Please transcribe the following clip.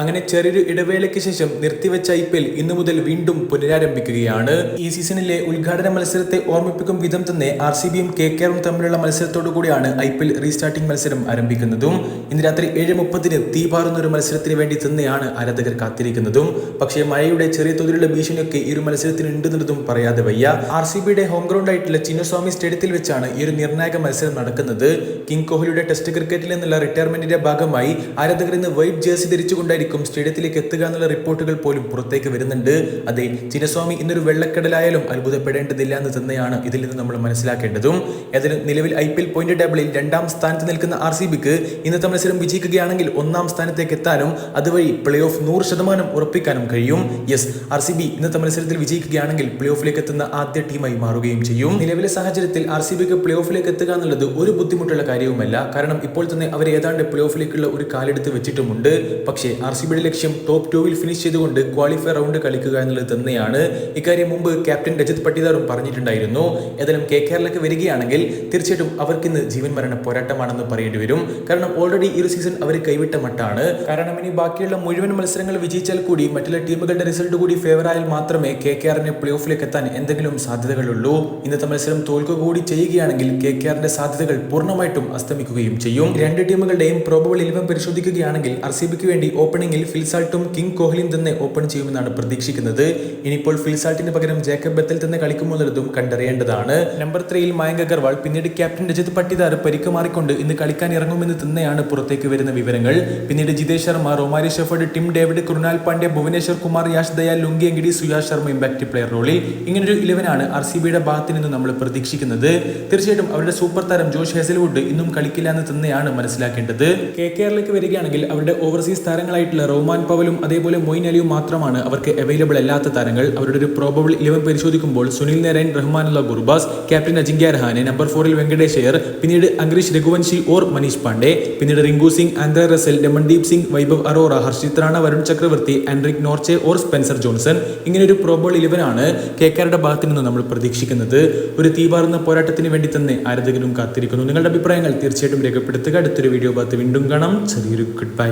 അങ്ങനെ ചെറിയൊരു ഇടവേളയ്ക്ക് ശേഷം നിർത്തിവെച്ച ഐ പി എൽ ഇന്നു മുതൽ വീണ്ടും പുനരാരംഭിക്കുകയാണ്. ഈ സീസണിലെ ഉദ്ഘാടന മത്സരത്തെ ഓർമ്മിപ്പിക്കും വിധം തന്നെ ആർ സി ബിയും കെ കെറും തമ്മിലുള്ള മത്സരത്തോടു കൂടിയാണ് ഐ പി എൽ റീസ്റ്റാർട്ടിംഗ് മത്സരം ആരംഭിക്കുന്നതും. ഇന്ന് രാത്രി ഏഴ് മുപ്പതിന് തീപാറുന്ന ഒരു മത്സരത്തിന് വേണ്ടി തന്നെയാണ് ആരാധകർ കാത്തിരിക്കുന്നതും. പക്ഷേ മഴയുടെ ചെറിയ തോതിലുള്ള ഭീഷണിയൊക്കെ ഈ ഒരു മത്സരത്തിന് ഉണ്ടെന്നതും പറയാതെ വയ്യ. ആർ സി ബിയുടെ ഹോം ഗ്രൗണ്ട് ആയിട്ടുള്ള ചിന്നസ്വാമി സ്റ്റേഡിയത്തിൽ വെച്ചാണ് ഈ ഒരു നിർണായക മത്സരം നടക്കുന്നത്. കിങ് കോഹ്ലിയുടെ ടെസ്റ്റ് ക്രിക്കറ്റിൽ നിന്നുള്ള റിട്ടയർമെന്റിന്റെ ഭാഗമായി ആരാധകർ ഇന്ന് വൈറ്റ് ജേഴ്സി ധരിച്ചുകൊണ്ടായിരിക്കും സ്റ്റേഡിയത്തിലേക്ക് എത്തുക എന്നുള്ള റിപ്പോർട്ടുകൾ പോലും പുറത്തേക്ക് വരുന്നുണ്ട്. അതെ ചിന്നസ്വാമി ഇന്നൊരു വെള്ളക്കടലായാലും അത്ഭുതപ്പെടേണ്ടതില്ല എന്ന് തന്നെയാണ് ഇതിൽ നിന്ന് നമ്മൾ മനസ്സിലാക്കേണ്ടതും. ഏതായാലും നിലവിൽ ഐ പി എൽ പോയിന്റ് ടേബിളിൽ രണ്ടാം സ്ഥാനത്ത് നിൽക്കുന്ന ആർ സി ബിക്ക് ഇന്നത്തെ മത്സരം വിജയിക്കുകയാണെങ്കിൽ ഒന്നാം സ്ഥാനത്തേക്ക് എത്താനും അതുവഴി പ്ലേ ഓഫ് നൂറ് ശതമാനം ഉറപ്പിക്കാനും കഴിയും. യെസ് ആർ സി ബി ഇന്നത്തെ മത്സരത്തിൽ വിജയിക്കുകയാണെങ്കിൽ പ്ലേ ഓഫിലേക്ക് എത്തുന്ന ആദ്യ ടീമായി മാറുകയും ചെയ്യും. നിലവിലെ സാഹചര്യത്തിൽ ആർ സി ബിക്ക് പ്ലേ ഓഫിലേക്ക് എത്തുക എന്നുള്ളത് ഒരു ബുദ്ധിമുട്ടുള്ള കാര്യവുമല്ല. കാരണം ഇപ്പോൾ തന്നെ അവർ ഏതാണ്ട് പ്ലേ ഓഫിലേക്കുള്ള ഒരു കാലെടുത്ത് വെച്ചിട്ടുമുണ്ട്. പക്ഷേ ആർ സി ബിയുടെ ലക്ഷ്യം ടോപ്പ് ടൂവിൽ ഫിനിഷ് ചെയ്തുകൊണ്ട് ക്വാളിഫയർ റൗണ്ട് കളിക്കുക എന്നുള്ളത് തന്നെയാണ്. ഇക്കാര്യം മുമ്പ് ക്യാപ്റ്റൻ രജത് പട്ടിദാറും പറഞ്ഞിട്ടുണ്ടായിരുന്നു. ഏതായാലും കെ കേരളക്ക് വരികയാണെങ്കിൽ തീർച്ചയായിട്ടും അവർക്ക് ഇന്ന് ജീവൻ മരണ പോരാട്ടമാണെന്ന് പറയേണ്ടി വരും. കാരണം ഓൾറെഡി ഈ ഒരു സീസൺ അവർ കൈവിട്ട മട്ടാണ്. കാരണം ഇനി ബാക്കിയുള്ള മുഴുവൻ മത്സരങ്ങൾ വിജയിച്ചാൽ കൂടി മറ്റുള്ള ടീമുകളുടെ റിസൾട്ട് കൂടി ഫേവർ ആയാൽ മാത്രമേ കെ കെ ആറിന് പ്ലേ ഓഫിലേക്ക് എത്താൻ എന്തെങ്കിലും സാധ്യതകളുള്ളൂ. ഇന്നത്തെ മത്സരം തോൽക്കുക കൂടി ചെയ്യുകയാണെങ്കിൽ കെ കെ ആറിന്റെ സാധ്യതകൾ പൂർണമായിട്ടും അസ്തമിക്കുകയും ചെയ്യും. രണ്ട് ടീമുകളുടെയും പ്രോബബിൾ ഇലവൻ പരിശോധിക്കുകയാണെങ്കിൽ ആർ വേണ്ടി വേണ്ടി ഓപ്പണിംഗിൽ ഫിൽസാൾട്ടും കിങ് കോഹ്ലിയും തന്നെ ഓപ്പൺ ചെയ്യുമെന്നാണ് പ്രതീക്ഷിക്കുന്നത്. ഇനിയിപ്പോൾ ഫിൽസാൾട്ടിന് പകരം ജേക്കബ് ബത്തൽ തന്നെ കളിക്കുമോ എന്നുള്ളതും കണ്ടറിയേണ്ടതാണ്. നമ്പർ ത്രീയിൽ മയങ്ക് അഗർവാൾ പിന്നീട് ക്യാപ്റ്റൻ രജിത് പട്ടിദാർ പരിക്ക് മാറിക്കൊണ്ട് ഇന്ന് കളിക്കാൻ ഇറങ്ങുമെന്ന് തന്നെയാണ് പുറത്തേക്ക് വരുന്ന വിവരങ്ങൾ. പിന്നീട് Jitesh Sharma Romario Shepherd Tim David Krunal Pandya Bhuvneshwar Kumar Yash Dayal Lungi Ngidi Suyash Sharma impact player റോളിൽ. ഇങ്ങനൊരു ഇലവനാണ് ആർ സി ബിയുടെ ഭാഗത്ത് നിന്ന് നമ്മൾ പ്രതീക്ഷിക്കുന്നത്. തീർച്ചയായിട്ടും അവരുടെ സൂപ്പർ താരം ജോഷ് ഹെസൽവുഡ് ഇന്നും കളിക്കില്ല എന്ന് തന്നെയാണ് മനസ്സിലാക്കേണ്ടത്. കെ കെ ആറിലേക്ക് വരികയാണെങ്കിൽ അവരുടെ ഓവർസീസ് താരങ്ങളായിട്ടുള്ള റോമാൻ പവലും അതേപോലെ മൊയിൻ അലിയും മാത്രമാണ് അവർക്ക് അവൈലബിൾ അല്ലാത്ത താരങ്ങൾ. അവരുടെ ഒരു പ്രോബബിൾ ഇലവൻ പരിശോധിക്കുമ്പോൾ Sunil Narine Rahmanullah Gurbaz captain Ajinkya Rahane number ഫോറിൽ വെങ്കടേഷ് അയ്യർ പിന്നീട് അംഗ്രീഷ് രഘുവൻഷി ഓർ മനീഷ് പാണ്ഡെ പിന്നീട് Rinku Singh Andre Russell Ramandeep Singh Vaibhav Arora Harshit Rana Varun Chakravarthy Anrich Nortje or Spencer Johnson. ഇങ്ങനെ ഒരു പ്രോബോൾ ഇലവനാണ് കെക്കാരുടെ ഭാഗത്തു നിന്ന് നമ്മൾ പ്രതീക്ഷിക്കുന്നത്. ഒരു തീപാറുന്ന പോരാട്ടത്തിന് വേണ്ടി തന്നെ ആരാധകരും കാത്തിരിക്കുന്നു. നിങ്ങളുടെ അഭിപ്രായങ്ങൾ തീർച്ചയായിട്ടും രേഖപ്പെടുത്തുക. അടുത്തൊരു വീഡിയോ ഭാഗത്ത് വീണ്ടും കാണാം. ചെറിയൊരു ഗുഡ് ബൈ